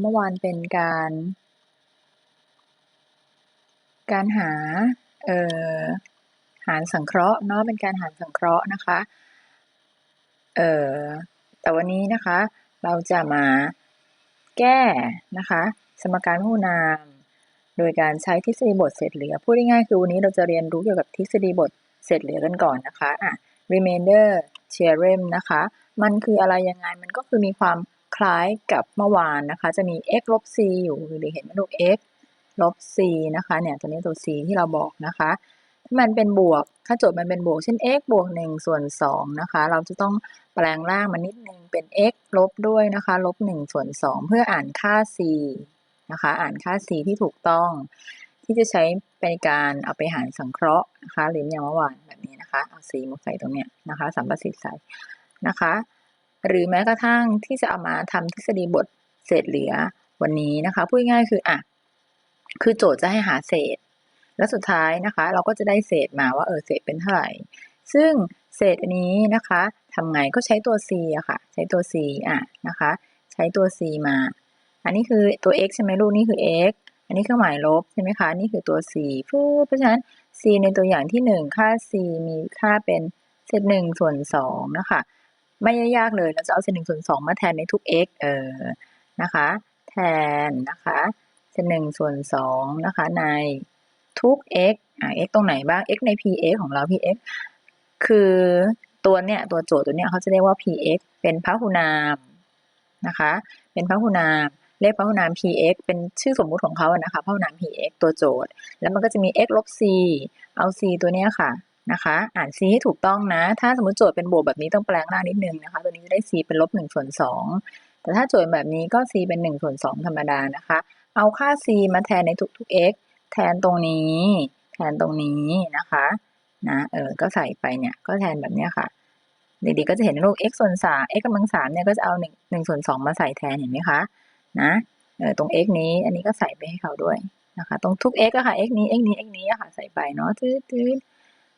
เมื่อวานเป็นการ การหาเอ่อหารสังเคราะห์เนาะเป็นการหารสังเคราะห์นะคะเอ่อแต่วันนี้นะคะ เราจะมาแก้นะคะ สมการพหุนาม โดยการใช้ทฤษฎีบทเศษเหลือพูดง่ายๆคือวันนี้เราจะเรียนรู้เกี่ยวกับทฤษฎีบทเศษเหลือกันก่อนนะคะอะ remainder theorem นะคะ มันคืออะไรยังไงมันก็คือมีความ คล้ายกับเมื่อวานนะคะ จะมี x ลบ c อยู่หรือเห็นไหมลูก x ลบ c นะคะ เนี่ยตัวนี้ตัว c ที่เราบอกนะคะถ้ามันเป็นบวก ถ้าโจทย์มันเป็นบวก เช่น x บวก1ส่วน2นะคะ เราจะต้องแปลงร่างมันนิดนึงเป็น x ลบด้วยนะคะ ลบ1ส่วน2เพื่ออ่านค่า c นะคะ อ่านค่า c ที่ถูกต้อง ที่จะใช้ในการเอาไปหารสังเคราะห์นะคะหรืออย่างเมื่อวานแบบนี้นะคะ เอา c มาใส่ตรงเนี้ยนะคะสัมประสิทธิ์ใส่นะคะ หรือแม้กระทั่งที่จะเอามาทำทฤษฎีบทเศษเหลือวันนี้นะคะพูดง่ายคืออะคือโจทย์จะให้หาเศษ แล้วสุดท้ายนะคะ เราก็จะได้เศษมาว่าเออเศษเป็นเท่าไหร่ ซึ่งเศษอันนี้นะคะทำไงก็ใช้ตัว c อะค่ะ ใช้ตัว c อะนะคะ ใช้ตัว c มา อันนี้คือตัว x ใช่ไหมลูกนี่คือ x อันนี้เครื่องหมายลบใช่ไหมคะ นี่คือตัว c เพราะฉะนั้น c ในตัวอย่างที่ 1 ค่า c มีค่าเป็นเศษ1ส่วน2นะคะ ไม่ยากเลยเราจะเอาเศษ1ส่วน2มาแทนในทุก x เออนะคะ แทนนะคะเศษ1ส่วน2นะคะในทุก x อ่า x ตรงไหนบ้าง x ใน px ของเรา px คือตัวเนี้ยตัวโจทย์ตัวเนี้ยเขาจะเรียกว่า px เป็นพหุนามนะคะ เป็นพหุนามเลขพหุนาม px เป็นชื่อสมมุติของเขาอะนะคะพหุนาม px ตัวโจทย์ แล้วมันก็จะมี x ลบ c เอา c ตัวเนี้ยค่ะ นะคะ อ่าน c ให้ถูกต้องนะ ถ้าสมมติโจทย์เป็นบวกแบบนี้ต้องแปลงร่านิดนึงนะคะ ตัวนี้จะได้ c เป็นลบ1ส่วน2แต่ถ้าโจทย์แบบนี้ก็ c เป็น1ส่วน2ธรรมดานะคะ เอาค่า c มาแทนในทุกๆ x แทนตรงนี้ แทนตรงนี้นะคะนะเออ ก็ใส่ไปเนี่ย ก็แทนแบบเนี้ยค่ะ เด็กๆก็จะเห็นลูก x ส่วน3 x กำลัง3เนี่ยก็จะเอา1 1ส่วน2มาใส่แทนเห็นไหมคะ นะ เออ ตรง x นี้ อันนี้ก็ใส่ไปให้เขาด้วยนะคะ ตรงทุก x อะค่ะ x นี้ x นี้ x นี้อะค่ะ ใส่ไปเนาะตืดตืด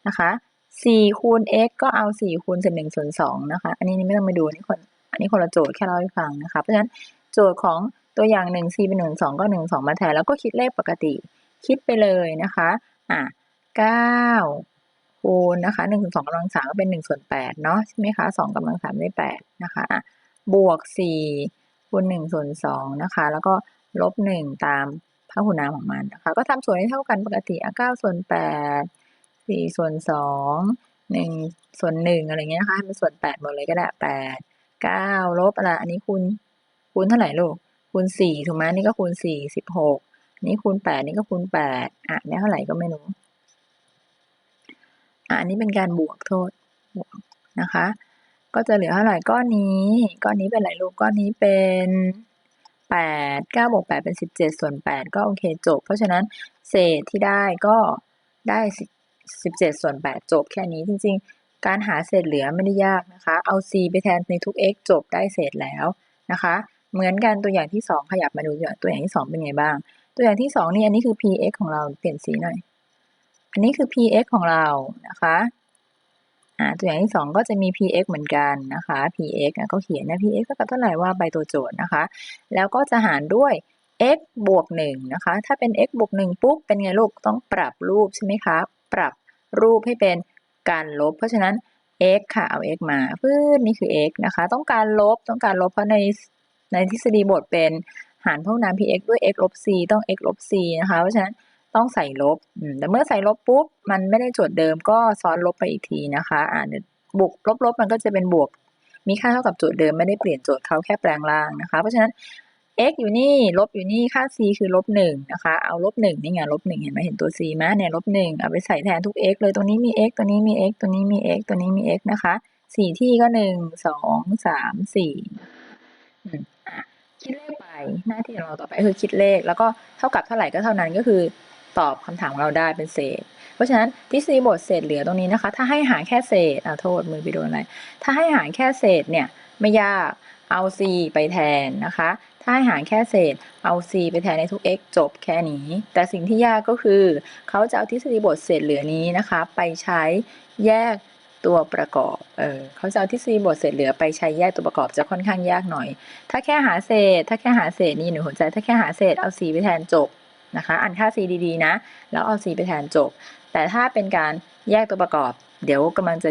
นะคะ4คูณ x ก็เอา4คูณเศษ1ส่วน2นะคะ อันนี้ไม่ต้องไปดูนนี้คน อันนี้คนละโจทย์แค่เล่าให้ฟังนะคะ เพราะฉะนั้นโจทย์ของตัวอย่าง1 c เป็น1 2 ก็ 1 2 มาแทนแล้วก็คิดเลขปกติ คิดไปเลยนะคะอะ9คูณนะคะ1ส่วน2กำลัง3ก็เป็น1ส่วน8เนาะใช่ไหมคะ2กำลัง3ได้8นะคะอะบวก4คูณ1ส่วน2นะคะ แล้วก็ลบ1ตามพหุนามของมันนะคะ ก็ทำส่วนให้เท่ากันปกติอะ9ส่วน8 4ส่วน2 1ส่วน1อะไรเงี้ยนะคะให้เป็นส่วน8หมดเลยก็ได้8 9ลบอะไรอันนี้คูณคูณเท่าไหร่ลูกคูณ4ถูกไหมนี่ก็คูณ4 16นี่คูณ8นี่ก็คูณ8อะได้เท่าไหร่ก็ไม่รู้อะอันนี้เป็นการบวกโทษบวกนะคะ ก็จะเหลือเท่าไหร่ก้อนนี้ก้อนนี้เป็นอะไรลูกก้อนนี้เป็น8 9บวก8เป็น17ส่วน8ก็โอเคจบ เพราะฉะนั้นเศษที่ได้ก็ได้ 17 ส่วน 8 จบแค่นี้จริง ๆ การหาเศษเหลือไม่ได้ยากนะคะ เอา c ไปแทนในทุก x จบได้เศษแล้วนะคะ เหมือนกันตัวอย่างที่ 2 ขยับมาดูตัวอย่างที่ 2 เป็นไงบ้าง ตัวอย่างที่ 2 นี่อันนี้คือ px ของเราเปลี่ยนสีหน่อย อันนี้คือ px ของเรานะคะอ่าตัวอย่างที่ 2 ก็จะมี px เหมือนกันนะคะ px ก็เขียนนะ px เท่ากับเท่าไหร่ว่าไปตัวโจทย์นะคะ แล้วก็จะหารด้วย x บวก1นะคะ ถ้าเป็น x บวก1ปุ๊บ เป็นไงลูก ต้องปรับรูปใช่ไหมคะ ปรับรูปให้เป็นการลบ เพราะฉะนั้น x ค่ะ เอา x มาพื้นนี่คือ x นะคะ ต้องการลบ ต้องการลบเพราะในในทฤษฎีบทเป็นหารพวกนาม px ด้วย x ลบ c ต้อง x ลบ c นะคะ เพราะฉะนั้นต้องใส่ลบ แต่เมื่อใส่ลบปุ๊บ มันไม่ได้โจทย์เดิมก็ซ้อนลบไปอีกทีนะคะอ่านบวกลบลบมันก็จะเป็นบวก มีค่าเท่ากับโจทย์เดิมไม่ได้เปลี่ยนโจทย์เขาแค่แปลงล่างนะคะ เพราะฉะนั้น x อยู่นี่ลบอยู่นี่ค่า c คือลบหนึ่งนะคะเอาลบหนึ่งนี่ไงลบหนึ่งเห็นไหมเห็นตัว c ไหมเนี่ยลบหนึ่งเอาไปใส่แทนทุก x เลยตรงนี้มี x ตัวนี้มี x ตัวนี้มี x ตัวนี้มี x นะคะสี่ที่ก็หนึ่งสองสามสี่คิดเลขไปหน้าที่ของเราต่อไปคือคิดเลข แล้วก็เท่ากับเท่าไหร่ก็เท่านั้นก็คือตอบคำถามของเราได้เป็นเศษ เพราะฉะนั้นทฤษฎีบทเศษเหลือตรงนี้นะคะ ถ้าให้หารแค่เศษอะโทษมือไปโดนอะไรถ้าให้หารแค่เศษเนี่ยไม่ยากเอา c ไปแทนนะคะ ถ้าให้หารแค่เศษ เอา c ไปแทนในทุก x จบแค่นี้ แต่สิ่งที่ยากก็คือ เขาจะเอาทฤษฎีบทเศษเหลือนี้นะคะ ไปใช้แยกตัวประกอบ เออเขาจะเอาทฤษฎีบทเศษเหลือไปใช้แยกตัวประกอบจะค่อนข้างยากหน่อย ถ้าแค่หาเศษ ถ้าแค่หาเศษนี่หนูหัวใจ ถ้าแค่หาเศษเอา c ไปแทนจบนะคะ อ่านค่า c ดีๆนะ แล้วเอา c ไปแทนจบ แต่ถ้าเป็นการแยกตัวประกอบ เดี๋ยวกำลังจะ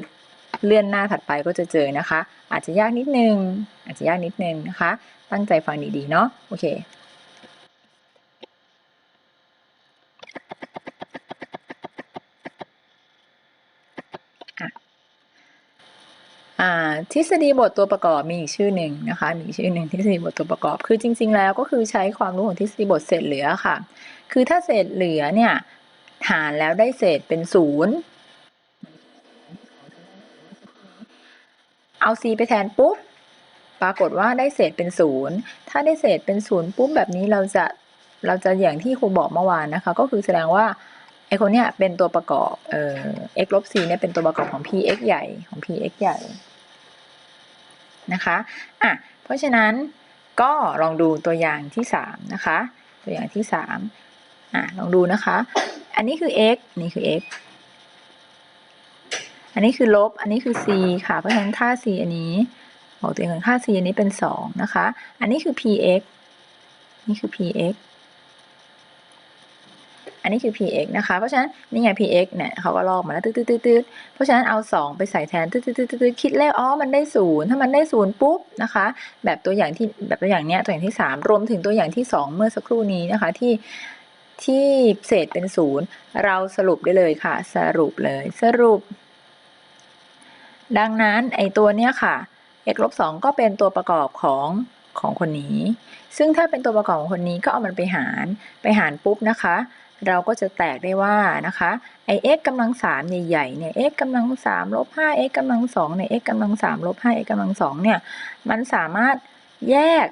เลื่อนหน้าถัดไปก็จะเจอนะคะ อาจจะยากนิดนึง อาจจะยากนิดนึงนะคะ ตั้งใจฟังดีๆเนาะโอเคอ่าทฤษฎีบทตัวประกอบมีอีกชื่อหนึ่งนะคะ มีอีกชื่อหนึ่งทฤษฎีบทตัวประกอบ คือจริง ๆ แล้วก็คือใช้ความรู้ของทฤษฎีบทเศษเหลือค่ะ คือถ้าเศษเหลือเนี่ยหารแล้วได้เศษเป็นศูนย์ เอา c ไปแทนปุ๊บ ปรากฏว่าได้เศษเป็นศูนย์ถ้าได้เศษเป็นศูนย์ปุ๊บแบบนี้เราจะเราจะอย่างที่ครูบอกเมื่อวานนะคะ ก็คือแสดงว่าไอคนเนี้ยเป็นตัวประกอบเอ่อ x ลบ c เนี่ยเป็นตัวประกอบของ px ใหญ่ของ px ใหญ่นะคะอะเพราะฉะนั้นก็ลองดูตัวอย่างที่3นะคะ ตัวอย่างที่3อะลองดูนะคะ อันนี้คือ x นี่คือ x อันนี้คือลบ อันนี้คือ c ค่ะ เพราะฉะนั้นค่า c อันนี้บอกตัวเองก่อนค่า c อันนี้เป็น 2 นะคะ อันนี้คือ px นี่คือ px อันนี้คือ px นะคะ เพราะฉะนั้นนี่ไง px เนี่ยเขาก็ลอกมาแล้วตืดๆๆเพราะฉะนั้นเอา 2 ไปใส่แทนตืดๆๆคิดเลขอ๋อมันได้ศูนย์ถ้ามันได้ศูนย์ปุ๊บนะคะ แบบตัวอย่างที่แบบตัวอย่างเนี้ยตัวอย่างที่ 3 รวมถึงตัวอย่างที่ 2 เมื่อสักครู่นี้นะคะที่ที่เศษเป็นศูนย์เราสรุปได้เลยค่ะ สรุปเลยสรุป ดังนั้นไอตัวเนี้ยค่ะ x ลบ2ก็เป็นตัวประกอบของของคนนี้ ซึ่งถ้าเป็นตัวประกอบของคนนี้ก็เอามันไปหาร ไปหารปุ๊บนะคะ เราก็จะแตกได้ว่านะคะไอ x กำลัง3ใหญ่ๆเนี่ย x กำลัง3ลบ 5x กำลัง2เนี่ย x กำลัง3ลบ 5x กำลัง2เนี่ย มันสามารถแยก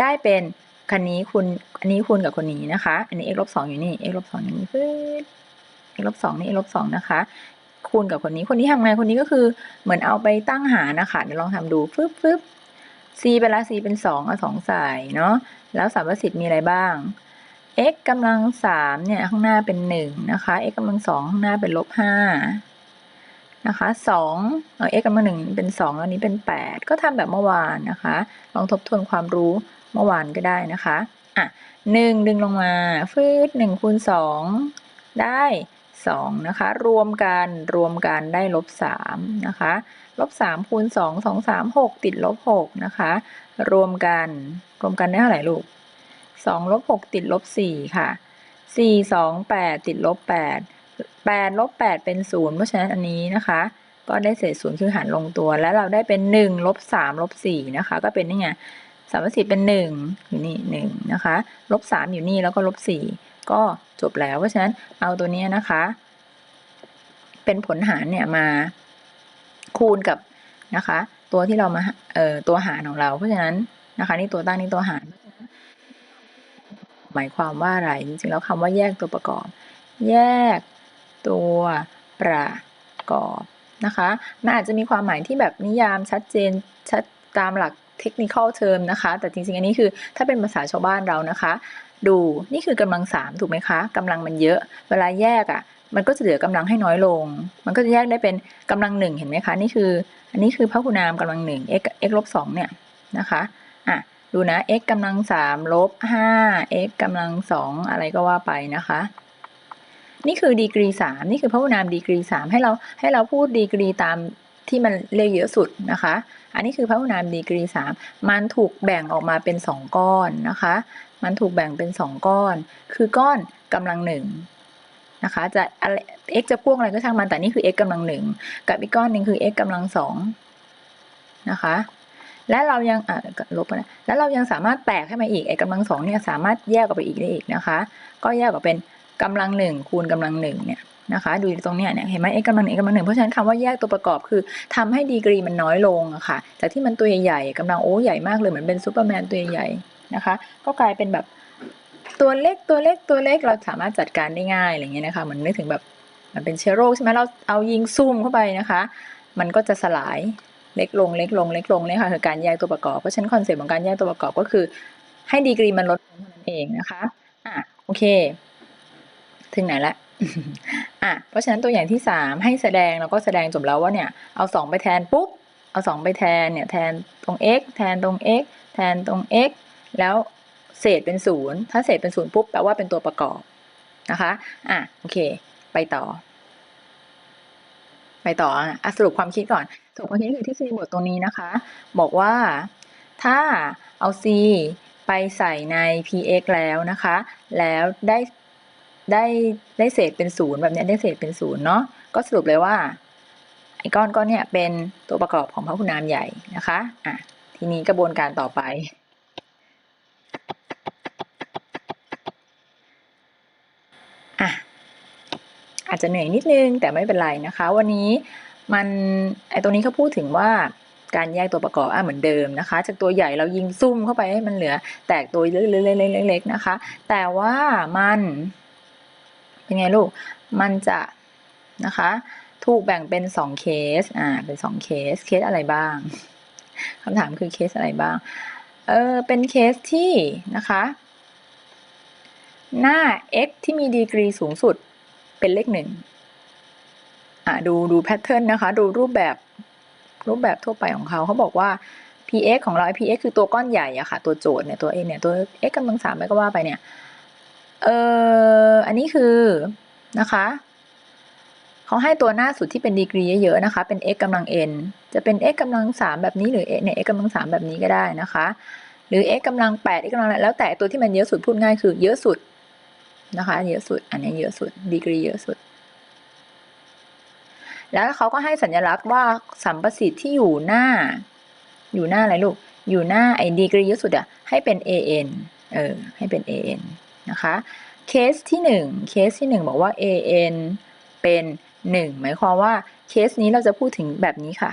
ได้เป็นคันนี้คูณอันนี้คูณกับคนนี้นะคะ อันนี้ x ลบ2อยู่นี่ x ลบ2อยู่นี่ปึ๊ด x ลบ2นี่ x ลบ2นะคะ คูณกับคนนี้คนนี้ทำไงคนนี้ก็คือเหมือนเอาไปตั้งหารนะคะเดี๋ยวลองทำดูฟึบฟึบ c เป็นละ c เป็น2เอา2ใส่เนาะแล้วสามประสิทธิ์มีอะไรบ้าง x กำลัง3เนี่ยข้างหน้าเป็น1นะคะ x กำลัง2ข้างหน้าเป็นลบ5นะคะ2เออ x กำลัง1เป็น2แล้วนี้เป็น8ก็ทำแบบเมื่อวานนะคะ ลองทบทวนความรู้เมื่อวานก็ได้นะคะอะ1ดึงลงมาฟืด1คูณ2ได้ 2 นะคะ รวมกันรวมกันได้ลบ3นะคะลบ3คูณ 2 2 3 6 ติดลบ6นะคะ รวมกันรวมกันได้เท่าไหร่ลูก2ลบ6ติดลบ4ค่ะ 4 2 8 ติดลบ8 8ลบ8เป็น0เพราะฉะนั้นอันนี้นะคะ ก็ได้เศษศูนย์คือหารลงตัว แล้วเราได้เป็น1ลบ3ลบ4นะคะ ก็เป็นนี่ไงสามสิบเป็น1อยู่นี่1นะคะลบ3อยู่นี่แล้วก็ลบ4 ก็จบแล้ว เพราะฉะนั้นเอาตัวนี้นะคะ เป็นผลหารเนี่ยมาคูณกับนะคะ ตัวที่เรามาเอ่อตัวหารของเรา เพราะฉะนั้นนะคะนี่ตัวตั้งนี่ตัวหาร หมายความว่าอะไรจริงๆแล้วคำว่าแยกตัวประกอบ แยกตัวประกอบนะคะมันอาจจะมีความหมายที่แบบนิยามชัดเจนชัดตามหลักเทคนิคอลเทอมนะคะ แต่จริงๆ อันนี้คือถ้าเป็นภาษาชาวบ้านเรานะคะ ดูนี่คือกำลังสามถูกไหมคะกำลังมันเยอะ เวลาแยกอะ่ะ มันก็จะเหลือกำลังให้น้อยลง มันก็จะแยกได้เป็นกำลังหนึ่งเห็นไหมคะ นี่คือ อันนี้คือพหุนามกำลังหนึ่ง x x ลบสองเนี่ยนะคะอะดูนะ x กำลังสามลบห้า x กำลังสองอะไรก็ว่าไปนะคะ นี่คือดีกรีสามนี่คือพหุนามดีกรีสามให้เราให้เราพูดดีกรีตาม ที่มันเลขเยอะสุดนะคะ อันนี้คือพหุนามดีกรีสามมันถูกแบ่งออกมาเป็นสองก้อนนะคะ มันถูกแบ่งเป็นสองก้อน คือก้อนกำลังหนึ่งนะคะ จะ x จะพ่วงอะไรก็ช่างมัน แต่นี่คือ x กำลังหนึ่งกับอีกก้อนหนึ่งคือ x กำลังสองนะคะ และเรายังลบนะแล้วเรายังสามารถแตกให้มาอีกไอ้กำลังสองเนี่ยสามารถแยกออกไปอีกได้อีกนะคะ ก็แยกออกเป็นกำลังหนึ่งคูณกำลังหนึ่งเนี่ย นะคะ ดูตรงเนี้ยเนี่ยเห็นไหม x กำลังหนึ่ง x กำลังหนึ่งเพราะฉะนั้นคำว่าแยกตัวประกอบคือทำให้ดีกรีมันน้อยลงอะค่ะจากที่มันตัวใหญ่ๆกำลังโอ้ใหญ่มากเลยเหมือนเป็นซูเปอร์แมนตัวใหญ่ๆนะคะ ก็กลายเป็นแบบตัวเล็กตัวเล็กตัวเล็กเราสามารถจัดการได้ง่ายอะไรเงี้ยนะคะมันนึกถึงแบบมันเป็นเชื้อโรคใช่ไหมเราเอายิงซุ่มเข้าไปนะคะ มันก็จะสลายเล็กลงเล็กลงเล็กลงเนี่ยค่ะคือการแยกตัวประกอบเพราะฉะนั้นคอนเซ็ปต์ของการแยกตัวประกอบก็คือ ให้ดีกรีมันลดลงเท่านั้นเองนะคะอะโอเค ถึงไหนละ อะเพราะฉะนั้นตัวอย่างที่สามให้แสดงเราก็แสดงจบแล้วว่าเนี่ยเอาสองไปแทนปุ๊บเอาสองไปแทนเนี่ยแทนตรง x แทนตรง x แทนตรง x แล้วเศษเป็นศูนย์ถ้าเศษเป็นศูนย์ปุ๊บแปลว่าเป็นตัวประกอบนะคะอะโอเค ไปต่อ ไปต่ออะสรุปความคิดก่อนสรุปความคิดคือที่ c บทตรงนี้นะคะ บอกว่าถ้าเอา c ไปใส่ใน px แล้วนะคะ แล้วได้ ได้ได้เศษเป็นศูนย์แบบนี้ได้เศษเป็นศูนย์เนาะก็สรุปเลยว่าไอ้ก้อนก้อนเนี่ยเป็นตัวประกอบของพหุนามใหญ่นะคะอะทีนี้กระบวนการต่อไป อะอาจจะเหนื่อยนิดนึงแต่ไม่เป็นไรนะคะ วันนี้มันไอตัวนี้เขาพูดถึงว่าการแยกตัวประกอบอะเหมือนเดิมนะคะ จากตัวใหญ่เรายิงซุ่มเข้าไปให้มันเหลือ แตกตัวเล็กๆๆๆนะคะ แต่ว่ามัน เป็นไงลูก มันจะนะคะ ถูกแบ่งเป็นสองเคส อ่า เป็นสองเคส เคสอะไรบ้าง คำถามคือเคสอะไรบ้าง เออ เป็นเคสที่นะคะ หน้า x ที่มีดีกรีสูงสุดเป็นเลขหนึ่งอะดูดูแพทเทิร์นนะคะ ดูรูปแบบรูปแบบทั่วไปของเขาเขาบอกว่า px ของเรา px คือตัวก้อนใหญ่อะค่ะ ตัวโจทย์เนี่ย ตัว a เนี่ย ตัว x กำลังสามไปก็ว่าไปเนี่ย เอออันนี้คือนะคะเขาให้ตัวหน้าสุดที่เป็นดีกรีเยอะๆนะคะ เป็น x กำลัง n จะเป็น x กำลังสามแบบนี้หรือเนี่ย x กำลังสามแบบนี้ก็ได้นะคะ หรือ x กำลังแปด x กำลังอะไรแล้วแต่ตัวที่มันเยอะสุดพูดง่ายคือเยอะสุดนะคะ เยอะสุด อันนี้เยอะสุด ดีกรีเยอะสุด แล้วเขาก็ให้สัญลักษณ์ว่าสัมประสิทธิ์ที่อยู่หน้า อยู่หน้าอะไรลูก อยู่หน้าไอ้ดีกรีเยอะสุดอะให้เป็น an เออ ให้เป็น an นะคะเคสที่หนึ่งเคสที่หนึ่งบอกว่า an เป็นหนึ่งหมายความว่าเคสนี้เราจะพูดถึงแบบนี้ค่ะ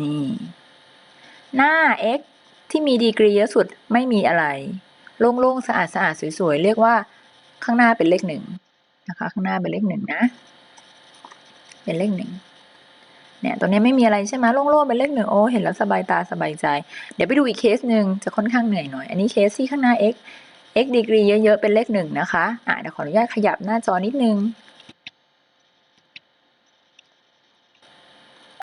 นี่ หน้า x ที่มีดีกรีเยอะสุดไม่มีอะไร โล่งๆ สะอาดสะอาดสวยๆ เรียกว่าข้างหน้าเป็นเลขหนึ่งนะคะ ข้างหน้าเป็นเลขหนึ่งนะ เป็นเลขหนึ่งเนี่ยตัวนี้ไม่มีอะไรใช่ไหมโล่งๆเป็นเลขหนึ่งโอ้เห็นแล้วสบายตาสบายใจ เดี๋ยวไปดูอีกเคสหนึ่งจะค่อนข้างเหนื่อยหน่อย อันนี้เคสที่ข้างหน้า x x ดีกรีเยอะๆเป็นเลขหนึ่งนะคะอะเดี๋ยวขออนุญาตขยับหน้าจอนิดนึง